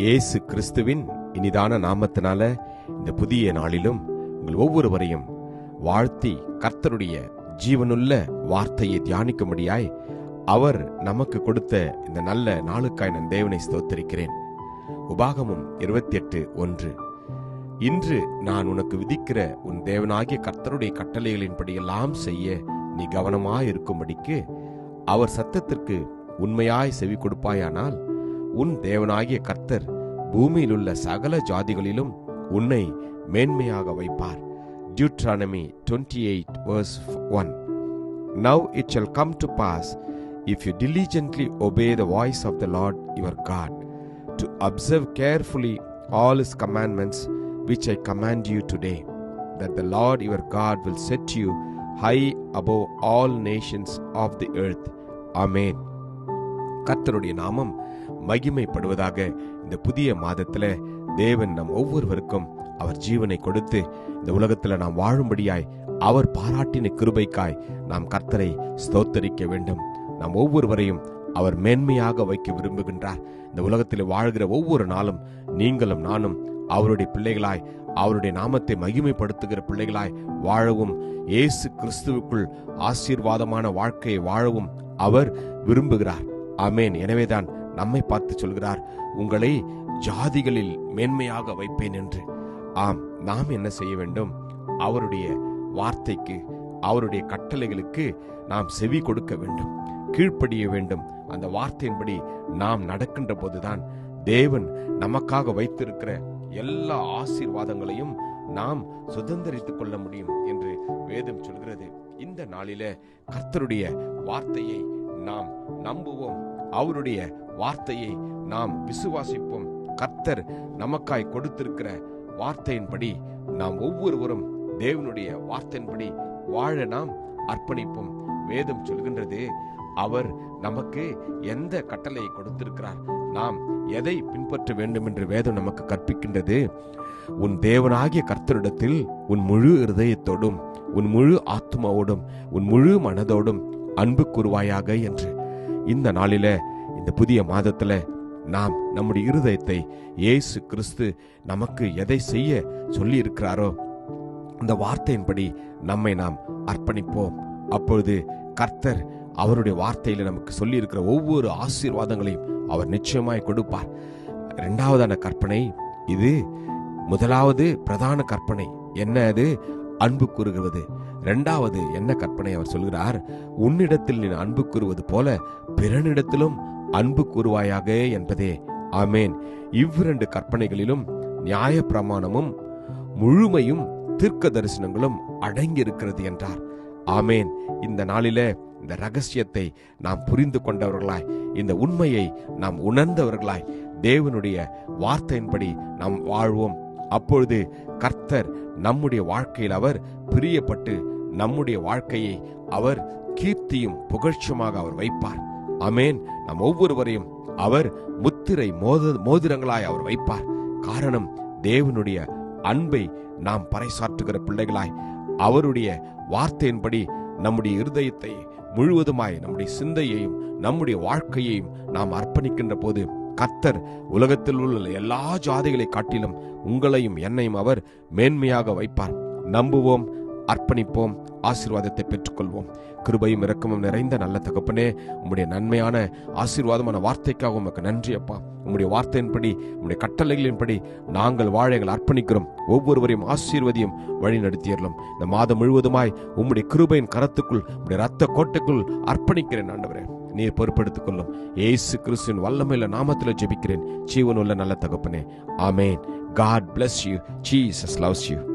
இயேசு கிறிஸ்துவின் இனிதான நாமத்தினால இந்த புதிய நாளிலும் உங்கள் ஒவ்வொருவரையும் வாழ்த்தி கர்த்தருடைய ஜீவனுள்ள வார்த்தையை தியானிக்கும்படியாய் அவர் நமக்கு கொடுத்த இந்த நல்ல நாளுக்காய் நான் தேவனை ஸ்தோத்தரிக்கிறேன். உபாகமும் இருபத்தி எட்டு ஒன்று. இன்று நான் உனக்கு விதிக்கிற உன் தேவனாகிய கர்த்தருடைய கட்டளைகளின்படியெல்லாம் செய்ய நீ கவனமாயிருக்கும்படிக்கு அவர் சத்தத்திற்கு உண்மையாய் செவி கொடுப்பாயானால் உன் தேவனாகிய கர்த்தர் பூமியில் சகல ஜாதிகளிலும் உன்னை மேன்மையாக வைப்பார் Deuteronomy twenty eight verse one now it shall come to pass if you diligently obey the voice of the Lord your God, to observe carefully all his commandments which I command you today, that the Lord your God will set you high above all nations of the earth. Amen. கர்த்தருடைய நாமம் மகிமைப்படுவதாக இந்த புதிய மாதத்துல தேவன் நம் ஒவ்வொருவருக்கும் அவர் ஜீவனை கொடுத்து இந்த உலகத்துல நாம் வாழும்படியாய் அவர் பாராட்டின கிருபைக்காய் நாம் கர்த்தரை ஸ்தோத்தரிக்க வேண்டும். நாம் ஒவ்வொருவரையும் அவர் மேன்மையாக வைக்க விரும்புகின்றார். இந்த உலகத்தில் வாழ்கிற ஒவ்வொரு நாளும் நீங்களும் நானும் அவருடைய பிள்ளைகளாய் அவருடைய நாமத்தை மகிமைப்படுத்துகிற பிள்ளைகளாய் வாழவும் இயேசு கிறிஸ்துவுக்குள் ஆசீர்வாதமான வாழ்க்கையை வாழவும் அவர் விரும்புகிறார். அமேன் எனவேதான் நம்மை பார்த்து சொல்கிறார் உங்களை ஜாதிகளில் மேன்மையாக வைப்பேன் என்று. ஆம் நாம் என்ன செய்ய வேண்டும்? அவருடைய வார்த்தைக்கு அவருடைய கட்டளைகளுக்கு நாம் செவி கொடுக்க வேண்டும் கீழ்ப்படிய வேண்டும். அந்த வார்த்தையின்படி நாம் நடக்கின்ற போதுதான் தேவன் நமக்காக வைத்திருக்கிற எல்லா ஆசீர்வாதங்களையும் நாம் சுதந்திரித்துக் கொள்ள முடியும் என்று வேதம் சொல்கிறது. இந்த நாளில கர்த்தருடைய வார்த்தையை நாம் நம்புவோம். அவருடைய வார்த்தையை நாம் விசுவாசிப்போம். கர்த்தர் நமக்காய் கொடுத்திருக்கிற வார்த்தையின்படி நாம் ஒவ்வொருவரும் தேவனுடைய வார்த்தையின்படி வாழ நாம் அர்ப்பணிப்போம். வேதம் சொல்கின்றது அவர் நமக்கு எந்த கட்டளையை கொடுத்திருக்கிறார்? நாம் எதை பின்பற்ற வேண்டும் என்று வேதம் நமக்கு கற்பிக்கின்றது? உன் தேவனாகிய கர்த்தரிடத்தில் உன் முழு இருதயத்தோடும் உன் முழு ஆத்மாவோடும் உன் முழு மனதோடும் அன்பு கூறுவாயாக என்று இந்த நாளில இந்த புதிய மாதத்துல நாம் நம்முடைய இருதயத்தை இயேசு கிறிஸ்து நமக்கு எதை செய்ய சொல்லி இருக்கிறாரோ அந்த வார்த்தையின்படி நம்மை நாம் அர்ப்பணிப்போம். அப்பொழுது கர்த்தர் அவருடைய வார்த்தையில நமக்கு சொல்லி இருக்கிற ஒவ்வொரு ஆசீர்வாதங்களையும் அவர் நிச்சயமாய் கொடுப்பார். இரண்டாவதான கற்பனை இது முதலாவது பிரதான கற்பனை. என்ன அது? அன்பு கூறுகிறது. இரண்டாவது என்ன கற்பனை அவர் சொல்கிறார்? உன்னிடத்தில் நீ அன்பு கூறுவது போல பிறனிடத்திலும் அன்பு கூறுவாயாக என்பதே. ஆமேன். இவ்விரண்டு கற்பனைகளிலும் நியாய பிரமாணமும் முழுமையும் தீர்க்க தரிசனங்களும் அடங்கியிருக்கிறது என்றார். ஆமேன். இந்த நாளில இந்த ரகசியத்தை நாம் புரிந்து கொண்டவர்களாய் இந்த உண்மையை நாம் உணர்ந்தவர்களாய் தேவனுடைய வார்த்தையின்படி நாம் வாழ்வோம். அப்பொழுது கர்த்தர் நம்முடைய வாழ்க்கையில் அவர் பிரியப்பட்டு நம்முடைய வாழ்க்கையை அவர் கீர்த்தியும் புகழ்ச்சியுமாக அவர் வைப்பார். அமேன் நம் ஒவ்வொருவரையும் அவர் முத்திரை மோத மோதிரங்களாய் அவர் வைப்பார். காரணம் தேவனுடைய அன்பை நாம் பறைசாற்றுகிற பிள்ளைகளாய் அவருடைய வார்த்தையின்படி நம்முடைய இருதயத்தை முழுவதுமாய் நம்முடைய சிந்தையையும் நம்முடைய வாழ்க்கையையும் நாம் அர்ப்பணிக்கின்ற போது கர்த்தர் உலகத்தில் உள்ள எல்லா ஜாதிகளை காட்டிலும் உங்களையும் என்னையும் அவர் மேன்மையாக வைப்பார். நம்புவோம் அர்ப்பணிப்போம் ஆசீர்வாதத்தை பெற்றுக்கொள்வோம். கிருபையும் இறக்கமும் நிறைந்த நல்ல தகப்பனே உம்முடைய நன்மையான ஆசீர்வாதமான வார்த்தைக்காக உமக்கு நன்றி அப்பா. உம்முடைய வார்த்தையின்படி உம்முடைய கட்டளைகளின்படி நாங்கள் வாழ எங்கள் அர்ப்பணிக்கிறோம். ஒவ்வொருவரையும் ஆசீர்வதியும் வழி நடத்தியறலும் இந்த மாதம் முழுவதுமாய் உம்முடைய கிருபையின் கரத்துக்குள் உம்முடைய ரத்த கோட்டைக்குள் அர்ப்பணிக்கிறேன் ஆண்டவரே. நீர் பொறுப்படுத்திக் கொள்ளும். ஏசு கிறிஸ்துவின் வல்லமையில நாமத்தில் ஜெபிக்கிறேன். ஜீவனுள்ள நல்ல தகப்பனே. ஆமேன். God bless you Jesus loves you